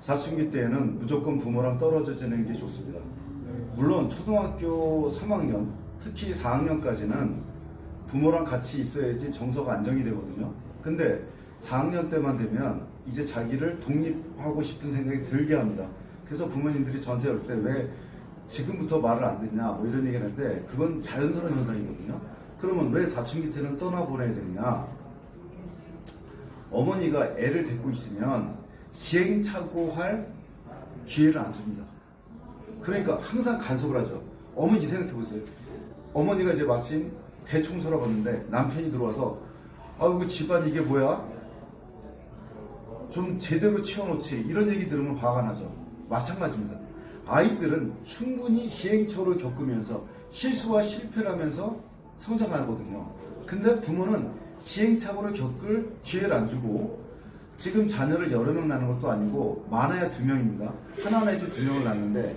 사춘기 때에는 무조건 부모랑 떨어져 지내는 게 좋습니다. 물론 초등학교 3학년, 특히 4학년까지는 부모랑 같이 있어야지 정서가 안정이 되거든요. 근데 4학년 때만 되면 이제 자기를 독립하고 싶은 생각이 들게 합니다. 그래서 부모님들이 저한테 올 때 왜 지금부터 말을 안 듣냐 뭐 이런 얘기를 하는데 그건 자연스러운 현상이거든요. 그러면 왜 사춘기 때는 떠나보내야 되느냐? 어머니가 애를 데리고 있으면 시행착오할 기회를 안 줍니다. 그러니까 항상 간섭을 하죠. 어머니 생각해 보세요. 어머니가 이제 마침 대청소를 갔는데 남편이 들어와서 아이고 집안 이게 뭐야? 좀 제대로 치워놓지 이런 얘기 들으면 화가 나죠. 마찬가지입니다. 아이들은 충분히 시행착오를 겪으면서 실수와 실패를 하면서 성장하거든요. 근데 부모는 시행착오를 겪을 기회를 안 주고 지금 자녀를 여러 명 낳는 것도 아니고 많아야 두 명입니다. 하나 내지 두 명을 낳는데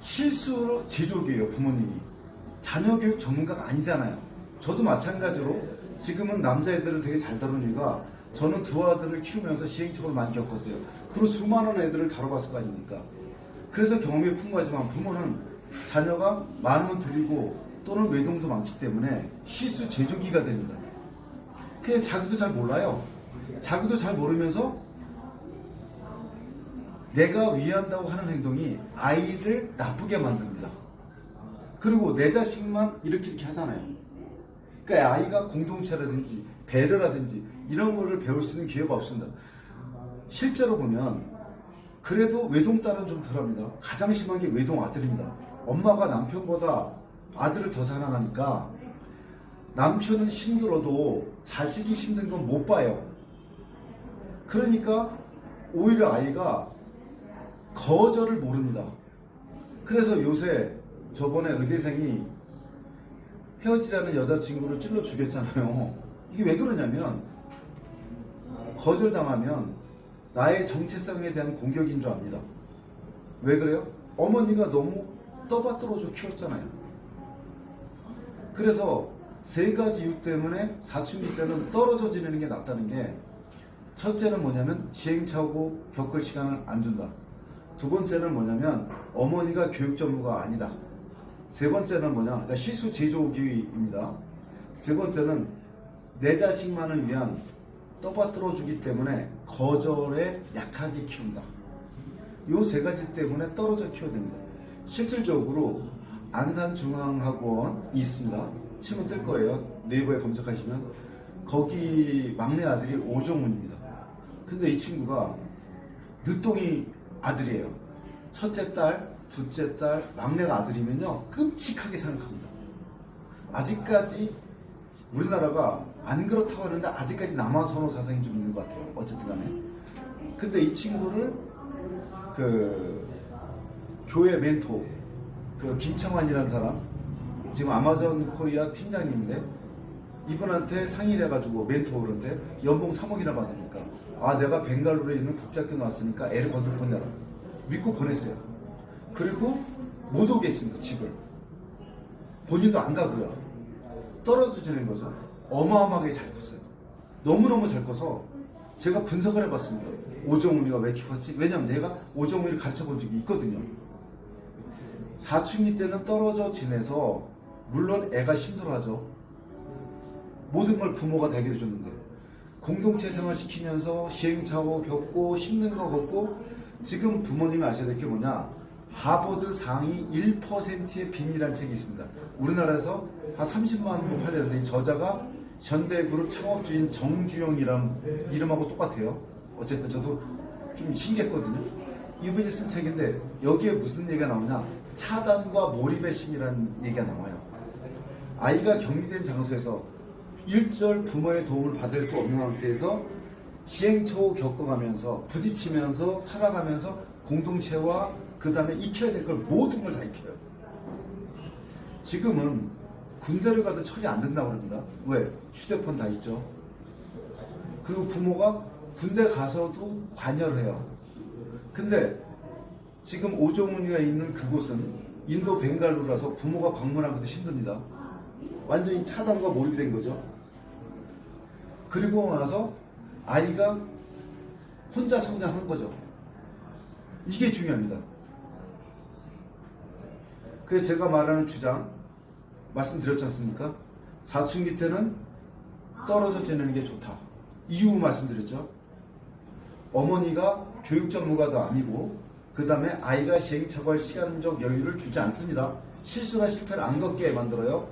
실수로 제조기예요 부모님이 자녀 교육 전문가가 아니잖아요. 저도 마찬가지로 지금은 남자애들을 되게 잘 다루는 이유가 저는 두 아들을 키우면서 시행착오를 많이 겪었어요. 그리고 수많은 애들을 다뤄봤을 거 아닙니까? 그래서 경험이 풍부하지만 부모는 자녀가 많으면 둘이고 또는 외동도 많기 때문에 실수 제조기가 됩니다. 그냥 자기도 잘 몰라요. 자기도 잘 모르면서 내가 위한다고 하는 행동이 아이를 나쁘게 만듭니다. 그리고 내 자식만 이렇게 이렇게 하잖아요. 그러니까 아이가 공동체라든지 배려라든지 이런 거를 배울 수 있는 기회가 없습니다. 실제로 보면 그래도 외동딸은 좀 덜합니다. 가장 심한 게 외동 아들입니다. 엄마가 남편보다 아들을 더 사랑하니까 남편은 힘들어도 자식이 힘든 건 못 봐요. 그러니까 오히려 아이가 거절을 모릅니다. 그래서 요새 저번에 의대생이 헤어지자는 여자친구를 찔러 죽였잖아요. 이게 왜 그러냐면 거절당하면 나의 정체성에 대한 공격인 줄 압니다. 왜 그래요? 어머니가 너무 떠받들어줘 키웠잖아요. 그래서 세 가지 이유 때문에 사춘기 때는 떨어져 지내는 게 낫다는 게 첫째는 뭐냐면 시행착오 겪을 시간을 안 준다. 두 번째는 뭐냐면 어머니가 교육 전무가 아니다. 세 번째는 뭐냐? 그러니까 실수 제조기입니다. 세 번째는 내 자식만을 위한 떠받들어 주기 때문에 거절에 약하게 키운다. 요 세 가지 때문에 떨어져 키워야 됩니다. 실질적으로 안산중앙학원이 있습니다. 치면 뜰 거예요. 네이버에 검색하시면 거기 막내 아들이 오정훈입니다. 근데 이 친구가 늦둥이 아들이에요. 첫째 딸, 둘째 딸, 막내가 아들이면요 끔찍하게 생각합니다. 아직까지 우리나라가 안 그렇다고 하는데 아직까지 남아선호 사상이 좀 있는 것 같아요. 어쨌든 간에. 근데 이 친구를 그 교회 멘토 그 김창환이라는 사람 지금 아마존 코리아 팀장님인데 이분한테 상의를 해가지고 멘토한테 연봉 3억이나 받으니까 아 내가 벵갈루르에 있는 국제학교 나왔으니까 애를 건들 보내라. 믿고 보냈어요. 그리고 못 오겠습니다 집을. 본인도 안 가고요. 떨어져 지낸 거죠. 어마어마하게 잘 컸어요. 너무너무 잘 커서 제가 분석을 해봤습니다. 오정훈이가 왜 컸지? 왜냐면 내가 오정훈이를 가르쳐 본 적이 있거든요. 사춘기 때는 떨어져 지내서 물론 애가 힘들어하죠. 모든 걸 부모가 다 해결해 줬는데 공동체 생활 시키면서 시행착오 겪고 힘든 거 겪고 지금 부모님이 아셔야 될 게 뭐냐 하버드 상위 1%의 비밀이라는 책이 있습니다. 우리나라에서 한 30만 부 팔렸는데 이 저자가 현대그룹 창업주인 정주영이란 이름하고 똑같아요. 어쨌든 저도 좀 신기했거든요. 이분이 쓴 책인데 여기에 무슨 얘기가 나오냐 차단과 몰입의 신이라는 얘기가 나와요. 아이가 격리된 장소에서 일절 부모의 도움을 받을 수 없는 상태에서 시행착오 겪어가면서 부딪히면서 살아가면서 공동체와 그 다음에 익혀야 될 걸 모든 걸 다 익혀요. 지금은 군대를 가도 처리 안 된다고 그럽니다. 왜? 휴대폰 다 있죠. 그리고 부모가 군대 가서도 관여를 해요. 근데 지금 오정훈이가 있는 그곳은 인도 벵갈루라서 부모가 방문하기도 힘듭니다. 완전히 차단과 몰입이 된 거죠. 그리고 나서 아이가 혼자 성장한 거죠. 이게 중요합니다. 그래서 제가 말하는 주장 말씀드렸지 않습니까? 사춘기 때는 떨어져 지내는 게 좋다. 이유 말씀드렸죠. 어머니가 교육 전문가도 아니고 그 다음에 아이가 시행착오할 시간적 여유를 주지 않습니다. 실수나 실패를 안 겪게 만들어요.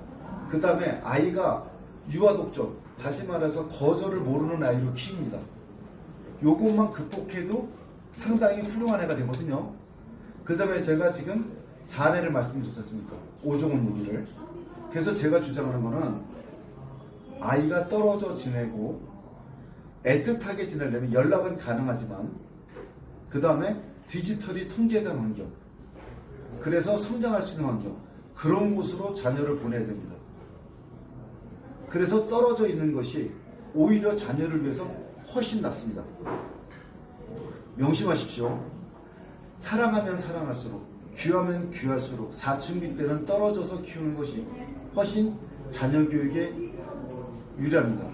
그 다음에 아이가 유아 독점, 다시 말해서 거절을 모르는 아이로 키웁니다. 요것만 극복해도 상당히 훌륭한 애가 되거든요. 그 다음에 제가 지금 사례를 말씀드렸지 않습니까? 오종훈 얘기를. 그래서 제가 주장하는 거는 아이가 떨어져 지내고 애틋하게 지내려면 연락은 가능하지만 그 다음에 디지털이 통제된 환경 그래서 성장할 수 있는 환경 그런 곳으로 자녀를 보내야 됩니다. 그래서 떨어져 있는 것이 오히려 자녀를 위해서 훨씬 낫습니다. 명심하십시오. 사랑하면 사랑할수록 귀하면 귀할수록 사춘기 때는 떨어져서 키우는 것이 훨씬 자녀 교육에 유리합니다.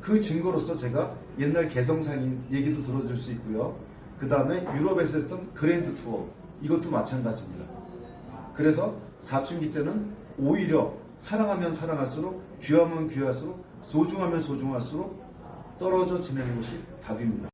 그 증거로서 제가 옛날 개성상인 얘기도 들어줄 수 있고요. 그 다음에 유럽에서 했던 그랜드 투어 이것도 마찬가지입니다. 그래서 사춘기 때는 오히려 사랑하면 사랑할수록 귀하면 귀할수록 소중하면 소중할수록 떨어져 지내는 것이 답입니다.